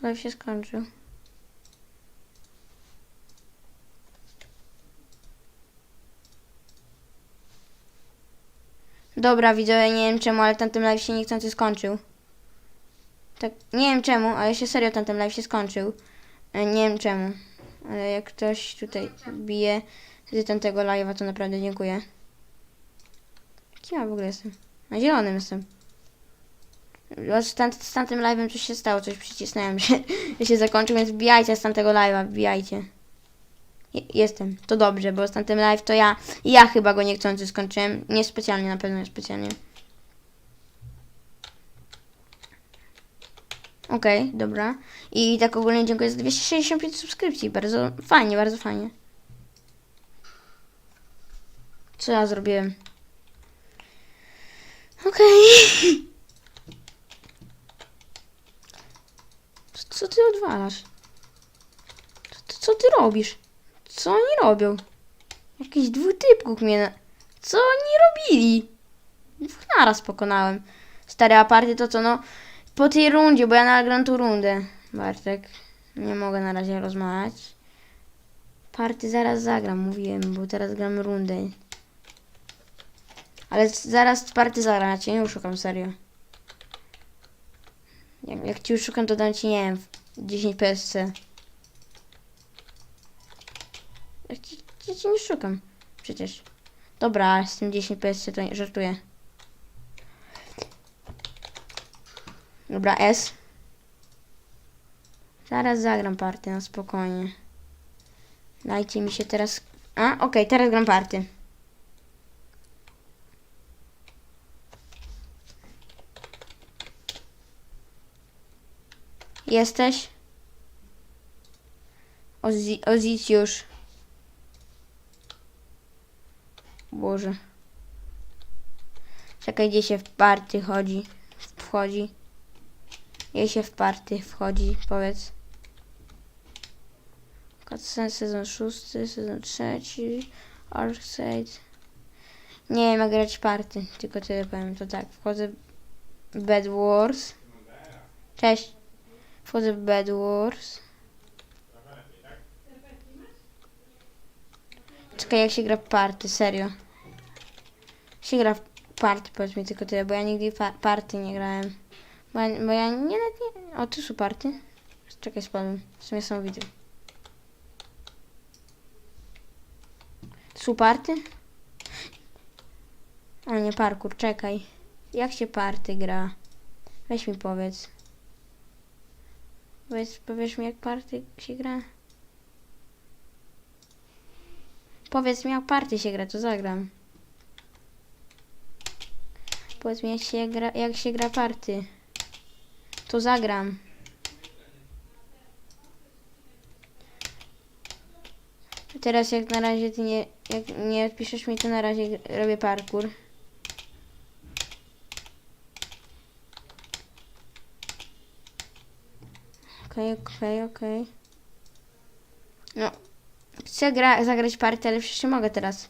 Live się skończył. Dobra, widzowie, nie wiem czemu, ale tamten live się niechcący skończył. Tak, nie wiem czemu, ale się serio tamten live się skończył. E, Nie wiem czemu. Ale jak ktoś tutaj bije z tamtego live'a, to naprawdę dziękuję. Kim ja w ogóle jestem? Na zielonym jestem. Z, tam, z tamtym live'em coś się stało, coś przycisnąłem że się zakończył, więc wbijajcie z tamtego live'a, wbijajcie. Je- Jestem, to dobrze, bo z tamtym live to ja, ja chyba go niechcący skończyłem. Nie specjalnie, na pewno nie specjalnie. Okej, dobra. I tak ogólnie dziękuję za 265 subskrypcji. Bardzo fajnie, bardzo fajnie. Co ja zrobiłem? Okej. Co, co ty odwalasz? Co, co ty robisz? Co oni robią? Jakiś dwutypków mnie na... Co oni robili? Naraz pokonałem. Stare aparty to co no... Po tej rundzie, bo ja nagram tu rundę. Bartek. Nie mogę na razie rozmawiać. Party zaraz zagram, mówiłem, bo teraz gram rundę. Ale zaraz party zagram, ja cię nie oszukam, serio. Jak, jak ci szukam, to dam ci, nie wiem, 10 PSC. Ja nie szukam, przecież. Dobra, z tym 10 PSC to nie żartuję. Dobra, S. Zaraz zagram party, na spokojnie. Dajcie mi się teraz... A, okej, teraz gram party. Jesteś? Ozi- Ozicjusz. Boże. Czekaj, gdzie się w party chodzi. Wchodzi. Gdzie się w party wchodzi, powiedz. Cutscene sezon szósty, sezon trzeci. Arcade. Nie wiem jak grać party, tylko tyle powiem. To tak, wchodzę Bed Wars. Cześć. Wchodzę w Bed Wars. Czekaj, jak się gra party, serio. Się gra party, powiedz mi tylko tyle, bo ja nigdy party nie grałem. Bo ja, bo ja nie, nie... O, tu są party. Czekaj, spadłem. W sumie są widzę. Są party? Nie, parkour, czekaj. Jak się party gra? Weź mi powiedz. Powiedz, powiesz mi jak party się gra? Powiedz mi jak party się gra, to zagram. Powiedz mi jak się gra, jak się gra party. To zagram. Teraz jak na razie ty nie, jak nie odpiszesz mi, to na razie robię parkour. Okej, okej, okej. No, chcę gra, zagrać party, ale przecież nie mogę teraz.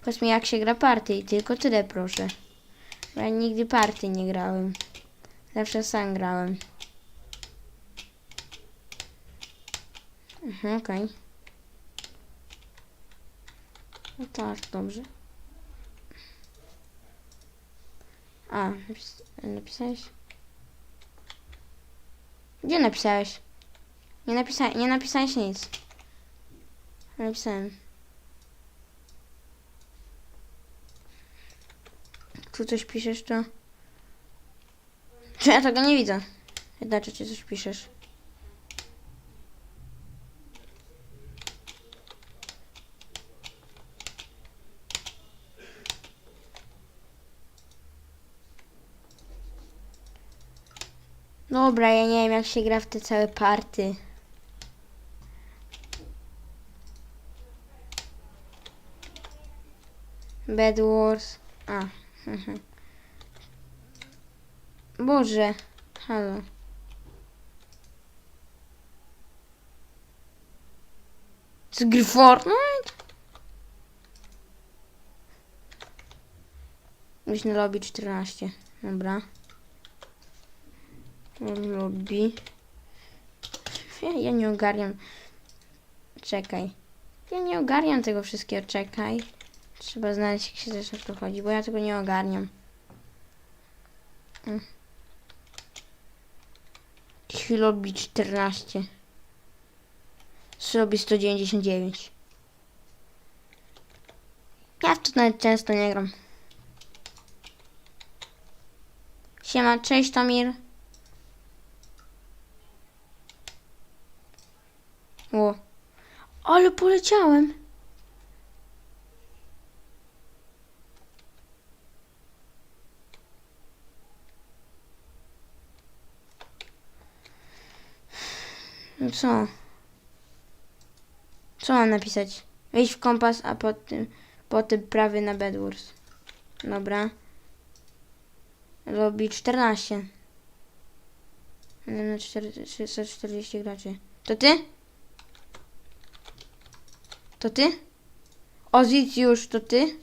Powiedz mi jak się gra party i tylko tyle proszę. Bo ja nigdy party nie grałem. Zawsze sam grałem. Mhm, okej. No tak, dobrze. A, napis napisałeś? Gdzie napisałeś? Nie, napisa nie napisałeś nic. Napisałem. Tu coś piszesz, to... Czy ja tego nie widzę? Znaczy, czy coś piszesz? Dobra, ja nie wiem jak się gra w te całe party. Bed Wars. A. Boże. Halo. Z gry Fortnite? Już na lobby 14. Dobra. Lobby. Ja, ja nie ogarniam. Czekaj. Ja nie ogarniam tego wszystkiego. Czekaj. Trzeba znaleźć, jak się zresztą tu chodzi, bo ja tego nie ogarniam. Mm. Chwilobi 14. Zrobi 199. Ja w to nawet często nie gram. Siema, cześć Tamir. O. Ale poleciałem. No co? Co mam napisać? Wejść w kompas, a potem, potem prawy na Bedwars. Dobra. Robi 14. Na 640 graczy. To ty? To ty? Ozicjusz, to ty?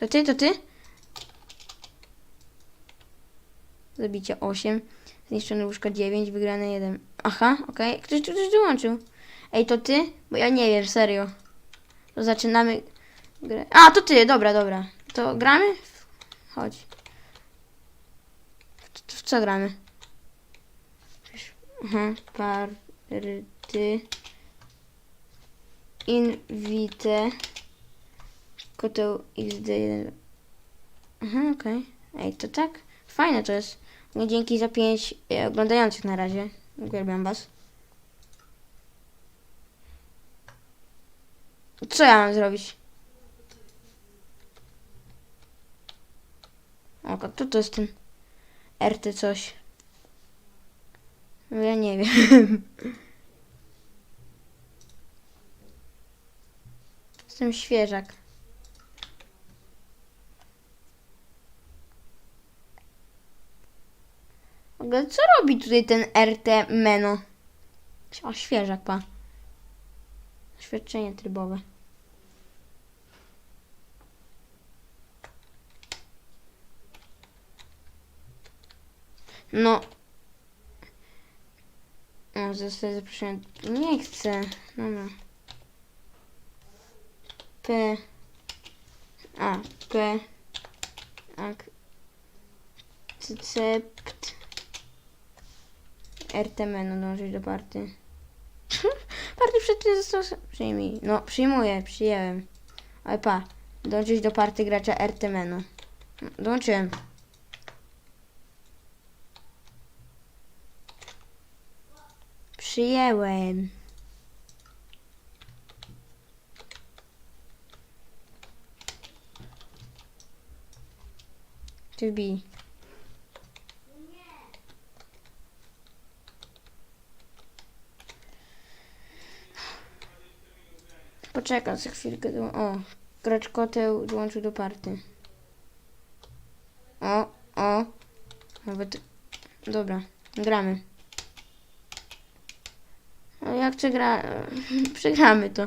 To ty, to ty? Zabicie 8. Zniszczone łóżko 9, wygrane 1. Aha, okej. Ktoś tu ktoś dołączył. Ej, to ty? Bo ja nie wiem, serio. To zaczynamy grę. A, to ty, dobra, dobra. To gramy? Chodź. W, w co gramy? Aha, party. Invite. Koteł XD1. Aha, okej. Ej, to tak? Fajne to jest. No, dzięki za 5 oglądających na razie. Uwielbiam was. Co ja mam zrobić? O, to to jest ten RT coś. No ja nie wiem. Jestem świeżak. W ogóle co robi tutaj ten RT Meno? O, świeżak, pa. Świadczenie trybowe. No. O, zostać zaproszony. Nie chcę. Dobra. P. A, P. Akcept. RT menu dążyć do party. party przed tym został... Przyjmij. No, przyjmuję, przyjęłem. Ale pa. Dążyć do party gracza RT menu. Dołączyłem. Przyjęłem. To be. Poczekam za chwilkę. O, gracz koteł dołączył do party. O, o. Nawet... Dobra, gramy. Ale jak przegra... Przegramy to.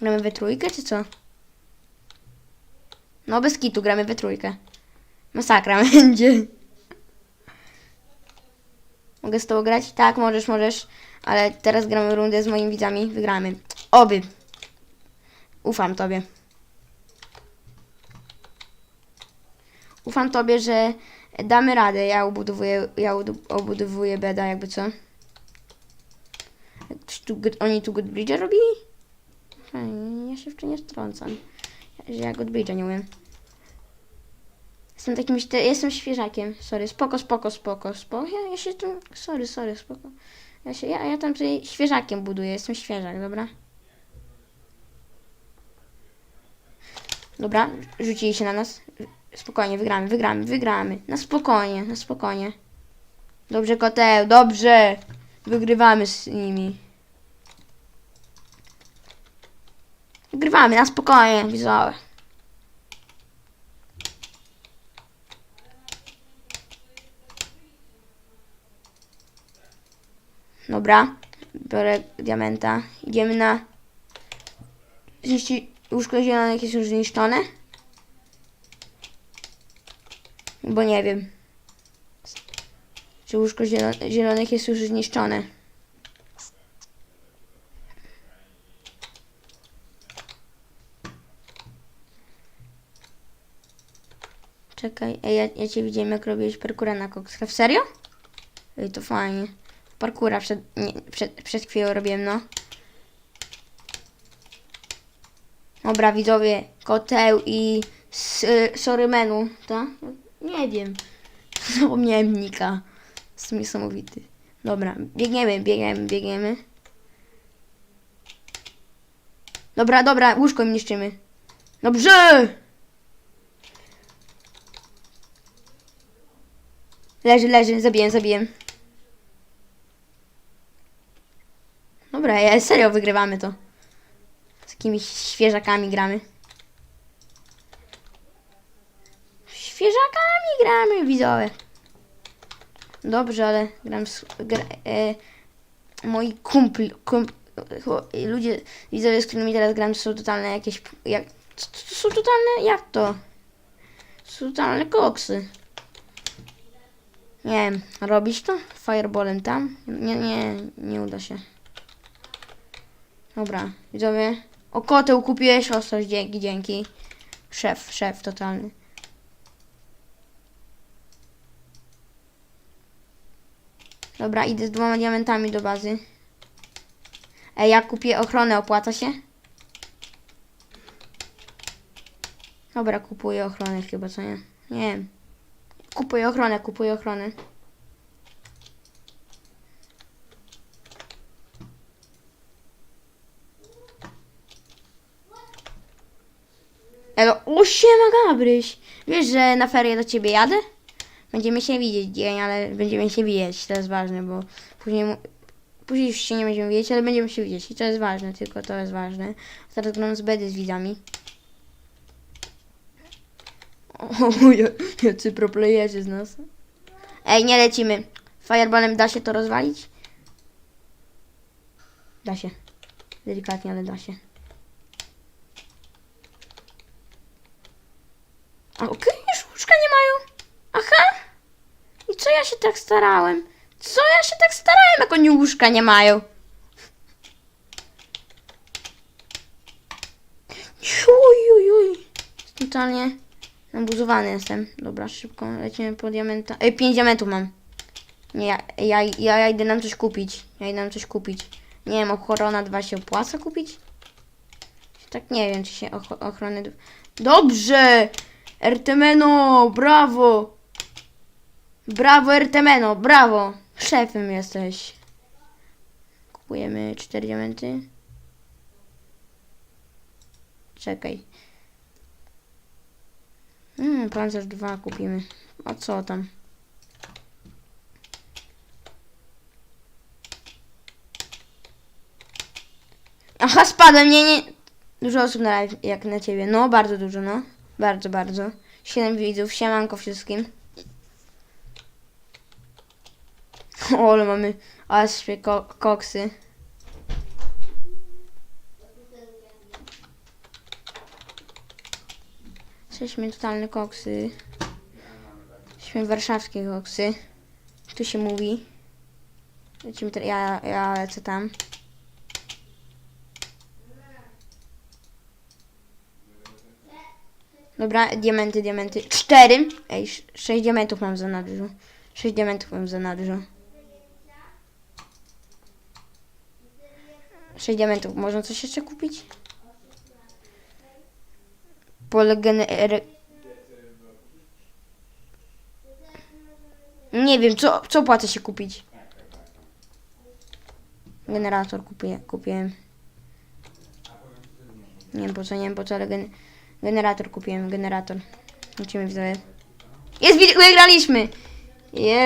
Gramy we trójkę, czy co? No bez kitu gramy we trójkę. Masakra będzie. Mogę z tobą grać? Tak, możesz, możesz. Ale teraz gramy rundę z moimi widzami. Wygramy. Oby. Ufam tobie. Ufam tobie, że damy radę. Ja obudowuję, ja obudowuję beda, jakby co. Czy tu, good- oni Goodbridge'a robili? Fajnie, ja się w nie wtrącam. Że ja Goodbridge'a nie umiem. Jestem takim, jestem świeżakiem. Sorry, spoko, spoko, spoko, spoko. Ja, ja się tu, sorry, sorry, spoko. Ja się, ja, ja tam tutaj świeżakiem buduję, jestem świeżak, dobra? Dobra, rzucili się na nas. Spokojnie, wygramy, wygramy, wygramy. Na spokojnie, na spokojnie. Dobrze, koteł, dobrze. Wygrywamy z nimi. Wygrywamy, na spokojnie, widzowie. Dobra, biorę diamenta. Idziemy na... Zniszczy... Łóżko zielone jakieś już zniszczone? Bo nie wiem. Czy łóżko zielo- zielonych jest już zniszczone? Czekaj, ej, ja, ja cię widziałem jak robiłeś parkura na kokskach. Serio? Ej, to fajnie. Parkura przed, nie, przed, przed chwilą robiłem, no. Dobra, widzowie, koteł i s, sorry menu, tak? Nie wiem. Zapomniałem Nika. Jest niesamowity. Dobra, biegniemy, biegniemy, biegniemy. Dobra, dobra, łóżko niszczymy. Dobrze! Leży, leży, zabiję, zabiję. Dobra, ja serio wygrywamy to. Z jakimiś świeżakami gramy. Świeżakami gramy, widzowie. Dobrze, ale gram z... Gra, e, moi kumpli, kump, chło- ludzie, widzowie, z którymi teraz gram, są totalne jakieś... Jak, są totalne... Jak? To są totalne koksy. Nie wiem, robisz to? Fireballem tam? Nie, nie, nie uda się. Dobra, widzowie. O koteł kupiłeś, ostrość, dzięki, dzięki. Szef, szef totalny. Dobra, idę z dwoma diamentami do bazy. Ej, ja kupię ochronę, opłaca się? Dobra, kupuję ochronę chyba, co nie? Nie wiem. Kupuję ochronę, kupuję ochronę. Elo, o siema Gabryś! Wiesz, że na ferie do ciebie jadę? Będziemy się widzieć dzień, ale będziemy się widzieć, to jest ważne, bo później, później już się nie będziemy widzieć, ale będziemy się widzieć i to jest ważne, tylko to jest ważne. Teraz gram z bedy z widzami. O, ja- jacy proplayerzy z nas. Ej, nie lecimy. Fireballem da się to rozwalić? Da się. Delikatnie, ale da się. A okej, już łóżka nie mają. Aha. I co ja się tak starałem? Co ja się tak starałem, jak oni łóżka nie mają? Uj, uj, uj. Totalnie nabuzowany jestem. Dobra, szybko lecimy po diamenta. Ej, pięć diamentów mam. Nie, ja, ja, ja, idę nam coś kupić. Ja idę nam coś kupić. Nie wiem, ochrona 2 się opłaca kupić? Tak nie wiem, czy się och ochrony... Dobrze! Ertemeno, brawo! Brawo, Ertemeno, brawo! Szefem jesteś. Kupujemy 4 diamenty. Czekaj. Hmm, pancerz 2 kupimy. A co tam? Aha, spadłem, nie, nie. Dużo osób na live, jak na ciebie. No, bardzo dużo, no. Bardzo, bardzo. Siedem widzów, siemanko wszystkim. O, ale mamy ko koksy. Jesteśmy totalne koksy. Jesteśmy warszawskie koksy. Tu się mówi. Lecimy teraz, ja, ja lecę tam. Dobra, diamenty, diamenty. Cztery. Ej, sz- sześć diamentów mam za nadrzu. Sześć diamentów mam za nadrzu. Sześć diamentów. Można coś jeszcze kupić? Pole gener... Nie wiem, co, co opłaca się kupić? Generator kupię, kupiłem. Nie wiem po co, nie wiem po co, ale gen... generator kupiłem, generator. Lecimy widzowie. Jest, wygraliśmy! Jest.